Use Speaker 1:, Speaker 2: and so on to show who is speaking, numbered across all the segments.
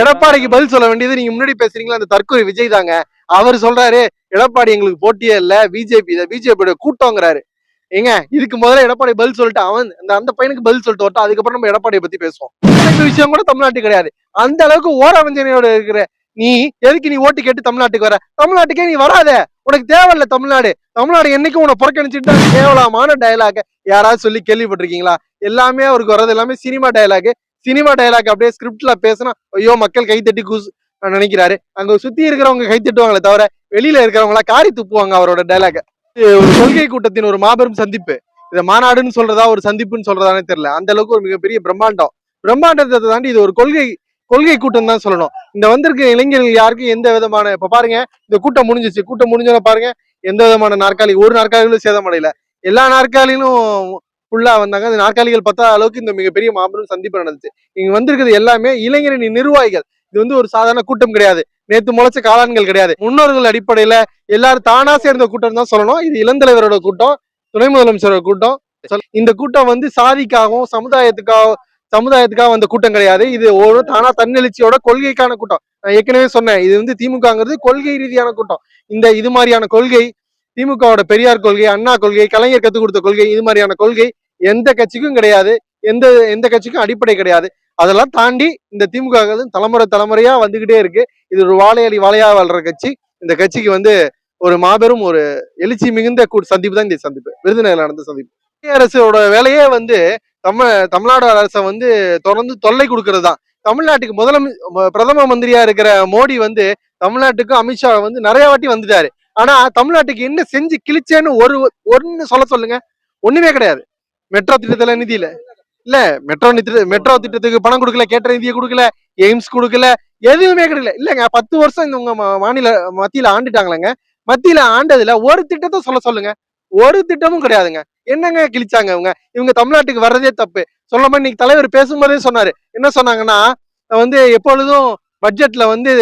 Speaker 1: எடப்பாடிக்கு பதில் சொல்ல வேண்டியது நீங்க முன்னாடி பேசுறீங்களா? அந்த தற்கொலை விஜய் தாங்க. அவர் சொல்றாரு எடப்பாடி எங்களுக்கு போட்டியே இல்ல பிஜேபி பிஜேபியோட கூட்டங்கிறாரு. ஏங்க இதுக்கு முதல்ல எடப்பாடி பதில் சொல்லிட்டு அவன் அந்த அந்த பையனுக்கு பதில் சொல்லிட்டு வரட்டும் அதுக்கப்புறம் நம்ம எடப்பாடியை பத்தி பேசுவோம். இந்த விஷயம் கூட தமிழ்நாட்டு கிடையாது. அந்த அளவுக்கு ஓரவஞ்சனையோட இருக்கிற நீ எதுக்கு நீ ஓட்டு கேட்டு தமிழ்நாட்டுக்கு வர? தமிழ்நாட்டுக்கே நீ வராத. உனக்கு தேவையில்ல தமிழ்நாடு. தமிழ்நாடு என்னைக்கும் உன புறக்கணிச்சுட்டு கேவலமான டயலாக யாராவது சொல்லி கேள்விப்பட்டிருக்கீங்களா? எல்லாமே அவருக்கு வர்றது எல்லாமே சினிமா டயலாக் சினிமா டயலாக் அப்படியே ஸ்கிரிப்ட்ல பேசினா ஐயோ மக்கள் கைத்தட்டி கூஸ் நினைக்கிறாரு. அங்க சுத்தி இருக்கிறவங்க கை தட்டுவாங்களே தவிர வெளியில இருக்கிறவங்களா காரி துப்புவாங்க அவரோட டைலாக ஒரு கொள்கை கூட்டத்தின் ஒரு மாபெரும் சந்திப்பு. இதை மாநாடுன்னு சொல்றதா ஒரு சந்திப்புன்னு சொல்றதானே தெரியல. அந்த அளவுக்கு ஒரு மிகப்பெரிய பிரம்மாண்டம். பிரம்மாண்டத்தை தாண்டி இது ஒரு கொள்கை கொள்கை கூட்டம் தான் சொல்லணும். இந்த வந்திருக்க இளைஞர்கள் யாருக்கும் எந்த விதமான இப்ப பாருங்க இந்த கூட்டம் முடிஞ்சிச்சு. கூட்டம் முடிஞ்சோட பாருங்க எந்த விதமான நாற்காலி ஒரு நாற்காலிகளும் சேதமடையல. எல்லா நாற்காலிகளும் ஃபுல்லாக வந்தாங்க. அந்த நாற்காலிகள் பத்தாத அளவுக்கு இந்த மிகப்பெரிய மாபெரும் சந்திப்பு நடந்துச்சு. இங்க வந்திருக்கிறது எல்லாமே இளைஞரணி நிர்வாகிகள். இது வந்து ஒரு சாதாரண கூட்டம் கிடையாது. நேத்து முளைச்ச காளான்கள் கிடையாது. முன்னோர்கள் அடிப்படையில எல்லாரும் தானா சேர்ந்த கூட்டம் தான் சொல்லணும். இது இளந்தலைவரோட கூட்டம் துணை முதலமைச்சரோட கூட்டம். சொல்- இந்த கூட்டம் வந்து சாதிக்காகவும் சமுதாயத்துக்காக சமுதாயத்துக்காக வந்த கூட்டம் கிடையாது. இது ஒரு தானா தன்னெழுச்சியோட கொள்கைக்கான கூட்டம். நான் ஏற்கனவே சொன்னேன். இது வந்து திமுகங்கிறது கொள்கை ரீதியான கூட்டம். இந்த இது மாதிரியான கொள்கை திமுகவோட பெரியார் கொள்கை அண்ணா கொள்கை கலைஞர் கத்துக் கொடுத்த கொள்கை இது மாதிரியான கொள்கை எந்த கட்சிக்கும் கிடையாது. எந்த எந்த கட்சிக்கும் அடிப்படை கிடையாது. அதெல்லாம் தாண்டி இந்த திமுக தலைமுறை தலைமுறையா வந்துகிட்டே இருக்கு. இது ஒரு வாழையடி வாழையா வாழ்ற கட்சி. இந்த கட்சிக்கு வந்து ஒரு மாபெரும் ஒரு எழுச்சி மிகுந்த கூ- சந்திப்பு தான் இந்த சந்திப்பு. விருதுநகர் நடந்த சந்திப்பு. மத்திய அரசோட வேலையே வந்து தமிழ் தமிழ்நாடு அரசை வந்து தொடர்ந்து தொல்லை கொடுக்கறது தான். தமிழ்நாட்டுக்கு முதலமை பிரதம மந்திரியா இருக்கிற மோடி வந்து தமிழ்நாட்டுக்கு அமித்ஷா வந்து நிறைய வாட்டி வந்துட்டாரு. ஆனா தமிழ்நாட்டுக்கு என்ன செஞ்சு கிழிச்சேன்னு ஒரு ஒன்னு சொல்ல சொல்லுங்க. ஒண்ணுமே கிடையாது. மெட்ரோ திட்டத்துல நிதி இல்ல இல்ல மெட்ரோ நிதி மெட்ரோ திட்டத்துக்கு பணம் கொடுக்கல கேட்ட நிதியை கொடுக்கல எய்ம்ஸ் கொடுக்கல எதுவுமே கிடைக்கல. இல்லங்க பத்து வருஷம் இந்த உங்க மாநில மத்தியில ஆண்டுட்டாங்களேங்க மத்தியில ஆண்டதுல ஒரு திட்டத்தை சொல்ல சொல்லுங்க. ஒரு திட்டமும் கிடையாதுங்க. என்னங்க கிழிச்சாங்க இவங்க? இவங்க தமிழ்நாட்டுக்கு வர்றதே தப்பு. சொல்ல மாதிரி இன்னைக்கு தலைவர் பேசும்போதே சொன்னாரு. என்ன சொன்னாங்கன்னா வந்து எப்பொழுதும் பட்ஜெட்ல வந்து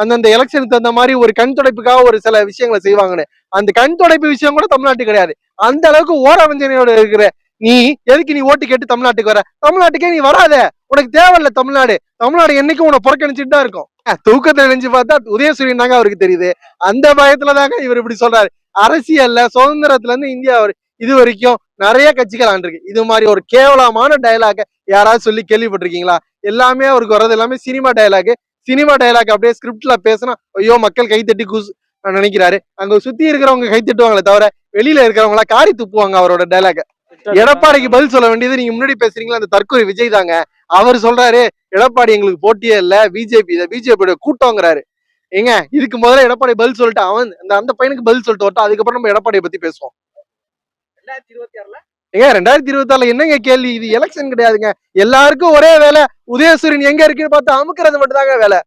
Speaker 1: அந்தந்த எலெக்ஷனுக்கு தகுந்த மாதிரி ஒரு கண் துடைப்புக்காக ஒரு சில விஷயங்களை செய்வாங்கன்னு. அந்த கண் துடைப்பு விஷயம் கூட தமிழ்நாட்டுக்கு கிடையாது. அந்த அளவுக்கு ஓரவஞ்சனையோட இருக்கிற நீ எதுக்கு நீ ஓட்டு கேட்டு தமிழ்நாட்டுக்கு வர? தமிழ்நாட்டுக்கே நீ வராத. உனக்கு தேவையில்ல தமிழ்நாடு. தமிழ்நாடு என்னைக்கும் உன்னை புறக்கணிச்சுட்டு தான் இருக்கும். தூக்கத்தை தூக்கத்துல நினைச்சு பார்த்தா உதயசூரியன் தாங்க அவருக்கு தெரியுது. அந்த பயத்துல தாங்க இவர் இப்படி சொல்றாரு. அரசியல்ல சுதந்திரத்துல இருந்து இந்தியா இது வரைக்கும் நிறைய கட்சிகள் ஆண்டிருக்கு. இது மாதிரி ஒரு கேவலமான டயலாக யாராவது சொல்லி கேள்விப்பட்டிருக்கீங்களா? எல்லாமே அவருக்கு வர்றது எல்லாமே சினிமா டயலாக் சினிமா டயலாக் அப்படியே ஸ்கிரிப்ட்ல பேசினா ஐயோ மக்கள் கைத்தட்டி கூசு நினைக்கிறாரு. அங்க சுத்தி இருக்கிறவங்க கை தட்டுவாங்களே தவிர வெளியில இருக்கிறவங்களா காரி துப்புவாங்க அவரோட டயலாக் எடப்பாடிக்கு பதில் சொல்ல வேண்டியது நீங்க முன்னாடி பேசுறீங்களா? அந்த தற்கொலை விஜய் தாங்க. அவர் சொல்றாரு எடப்பாடி எங்களுக்கு போட்டியே இல்ல பிஜேபி பிஜேபியோட கூட்டங்கிறாரு ஏங்க இதுக்கு முதல்ல எடப்பாடி பதில் சொல்லிட்டு அவன் அந்த அந்த பையனுக்கு பதில் சொல்லிட்டு வரட்டும் அதுக்கப்புறம் நம்ம எடப்பாடியை பத்தி பேசுவோம். ஏங்க ரெண்டாயிரத்தி இருபத்தி ஆறுல என்னங்க கேள்வி? இது எலெக்ஷன் கிடையாதுங்க. எல்லாருக்கும் ஒரே வேலை உதயசூரியன் எங்க இருக்குன்னு பார்த்து அமுக்குறது மட்டும் தாங்க வேலை.